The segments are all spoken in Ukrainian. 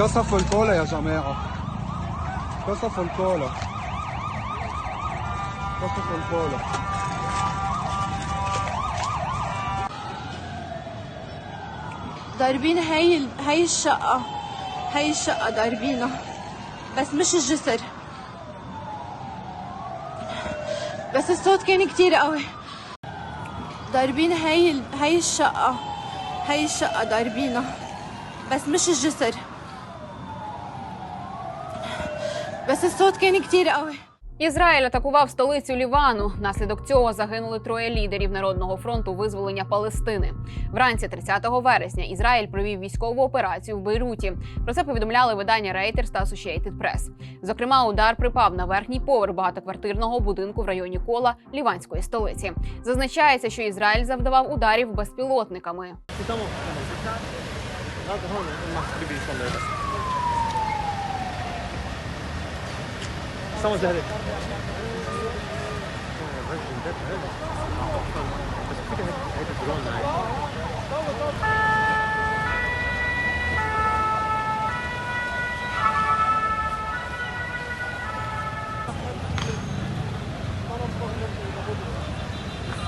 Cosa fu il cola? Cosa fu il cola? ضاربين هاي هاي الشقة هاي الشقة ضاربينها بس مش الجسر بس الصوت كان كتير قوي ضاربين هاي هاي الشقة هاي الشقة ضاربينها بس مش الجسر بس الصوت كان كتير قوي Ізраїль атакував столицю Лівану. Внаслідок цього загинули троє лідерів Народного фронту визволення Палестини. Вранці 30 вересня Ізраїль провів військову операцію в Бейруті. Про це повідомляли видання Reuters та Associated Press. Зокрема, удар припав на верхній поверх багатоквартирного будинку в районі кола ліванської столиці. Зазначається, що Ізраїль завдавав ударів безпілотниками. Samo za red.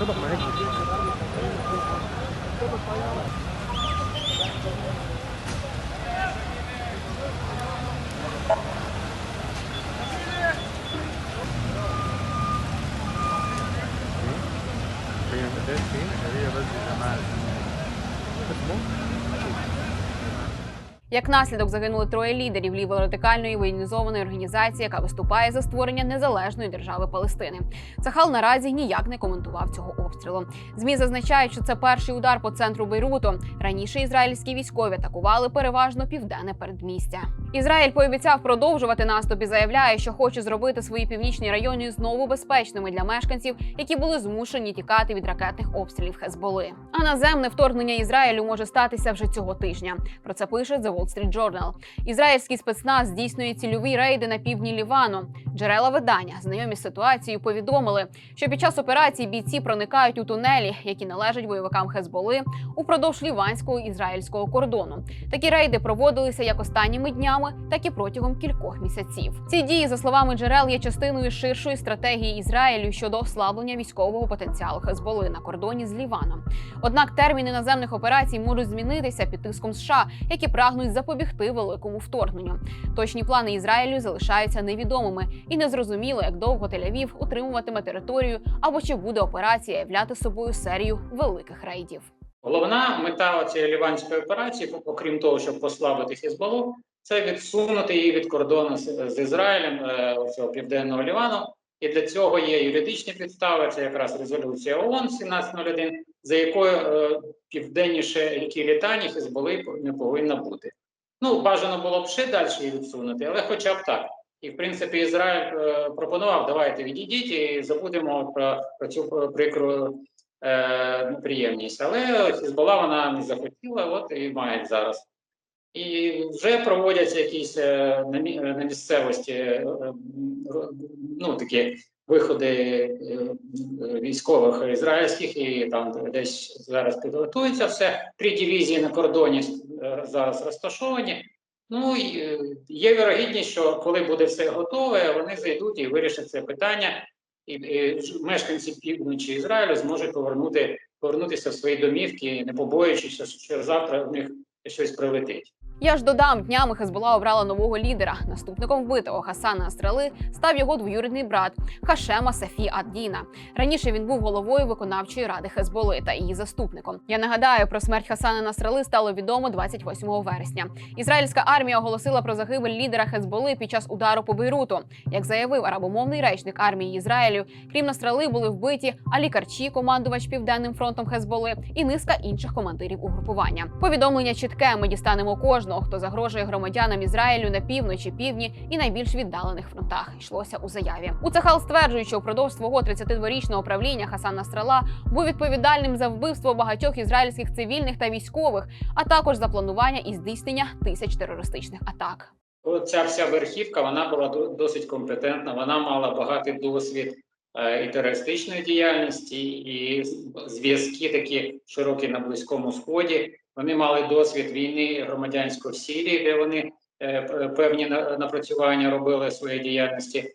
صدق معاك هي مدات فين؟ هي بس جمال Як наслідок загинули троє лідерів ліворадикальної воєнізованої організації, яка виступає за створення незалежної держави Палестини. Сахал наразі ніяк не коментував цього обстрілу. Змі зазначають, що це перший удар по центру Бейруту. Раніше ізраїльські військові атакували переважно південне передмістя. Ізраїль пообіцяв продовжувати наступ і заявляє, що хоче зробити свої північні райони знову безпечними для мешканців, які були змушені тікати від ракетних обстрілів Хезболи. А наземне вторгнення Ізраїлю може статися вже цього тижня. Про це пише The Wall Street Journal. Ізраїльський спецназ здійснює цільові рейди на півдні Лівану. Джерела видання, знайомі з ситуацією, повідомили, що під час операції бійці проникають у тунелі, які належать бойовикам Хезболи, упродовж ліванського ізраїльського кордону. Такі рейди проводилися як останніми днями, так і протягом кількох місяців. Ці дії, за словами джерел, є частиною ширшої стратегії Ізраїлю щодо ослаблення військового потенціалу Хезболи на кордоні з Ліваном. Однак терміни наземних операцій можуть змінитися під тиском США, які прагнуть запобігти великому вторгненню. Точні плани Ізраїлю залишаються невідомими і незрозуміло, як довго Тель-Авів утримуватиме територію або чи буде операція являти собою серію великих рейдів. Головна мета цієї ліванської операції, окрім того, щоб послабити Хізбалу, це відсунути її від кордону з, Ізраїлем е, цього південного Лівану. І для цього є юридичні підстави. Це якраз резолюція ООН 1701, за якою е, південніше які літання Хізболи не повинна бути. Ну, бажано було б ще далі її відсунути, але хоча б так. І в принципі Ізраїль е, пропонував, давайте відійдіть і забудемо про, про цю прикру неприємність. Але Хізбола вона не захотіла, от і мають зараз. І вже проводяться якісь е, на, місцевості е, е, ну, такі виходи е, е, військових ізраїльських, і там десь зараз підготується все. Три дивізії на кордоні е, зараз розташовані. Ну і е, є вірогідність, що коли буде все готове, вони зайдуть і вирішать це питання, і, і мешканці півночі Ізраїлю зможуть повернути, повернутися в свої домівки, не побоюючись, що завтра в них щось прилетить. Я ж додам, днями Хезбола обрала нового лідера. Наступником вбитого Хасана Астрали став його двоюрідний брат Хашема Сафі Аддіна. Раніше він був головою виконавчої ради Хезболи та її заступником. Я нагадаю, про смерть Хасана Насрали стало відомо 28 вересня. Ізраїльська армія оголосила про загибель лідера Хезболи під час удару по Бейруту. Як заявив арабомовний речник армії Ізраїлю, крім Насрали були вбиті Алі Карчі, командувач південним фронтом Хезболи, і низка інших командирів угрупування. Повідомлення чітке. Ми дістанемо кожного, хто загрожує громадянам Ізраїлю на півночі, півдні і найбільш віддалених фронтах. Йшлося у заяві. У Цахал стверджують, що впродовж свого 32-річного правління Хасан Насрала був відповідальним за вбивство багатьох ізраїльських цивільних та військових, а також за планування і здійснення тисяч терористичних атак. Ця вся верхівка вона була до- досить компетентна, вона мала багатий досвід е, і терористичної діяльності, і зв'язки такі широкі на Близькому Сході. Вони мали досвід війни громадянської в Сирії, де вони е, певні напрацювання робили своєї діяльності.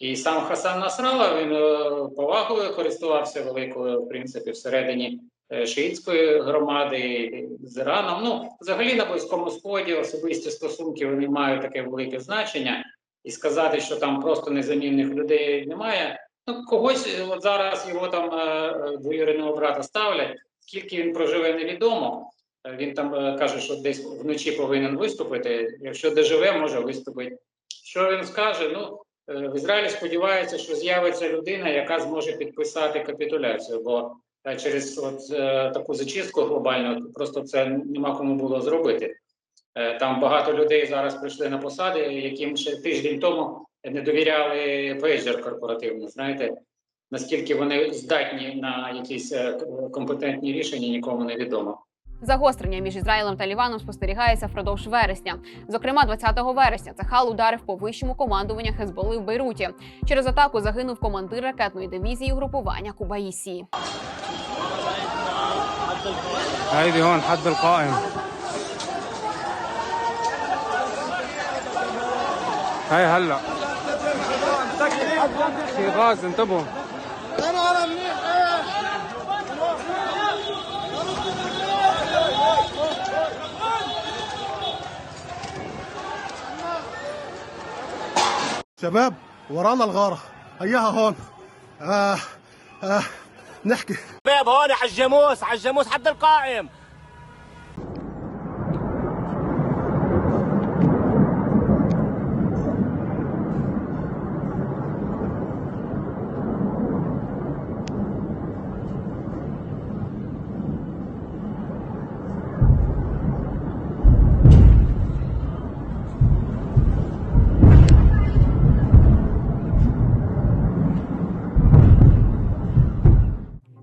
І сам Хасан Насрала він е, повагою користувався великою, в принципі, всередині е, шиїтської громади з Іраном. Ну, взагалі на Близькому Сході особисті стосунки вони мають таке велике значення. І сказати, що там просто незамінних людей немає. Ну, когось от зараз його там двоюрідного брата ставлять. Скільки він проживе, невідомо. Він там е, каже, що десь вночі повинен виступити. Якщо доживе, може виступити. Що він скаже? Ну е, в Ізраїлі сподіваються, що з'явиться людина, яка зможе підписати капітуляцію, бо е, через от таку зачистку глобальну просто це нема кому було зробити. Там багато людей зараз прийшли на посади, яким ще тиждень тому не довіряли пейджер корпоративно. Знаєте, наскільки вони здатні на якісь компетентні рішення, нікому не відомо. Загострення між Ізраїлем та Ліваном спостерігається впродовж вересня. Зокрема, 20 вересня Цахал ударив по вищому командуванню Хезболи в Бейруті. Через атаку загинув командир ракетної дивізії групування Кубаїсі. Хай галла. شباب ورانا الغارة. هياها هون. آه آه نحكي. شباب هون على الجاموس على الجاموس حد القائم.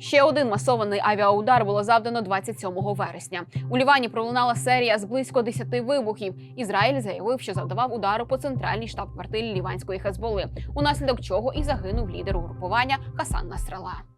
Ще один масований авіаудар було завдано 27 вересня. У Лівані пролунала серія з близько 10 вибухів. Ізраїль заявив, що завдавав удару по центральній штаб-квартирі ліванської Хезболи, унаслідок чого і загинув лідер угрупування Хасан Насрала.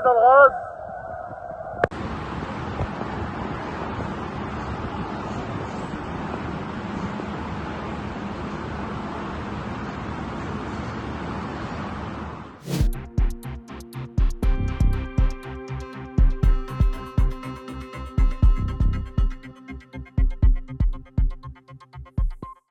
هذا الغاز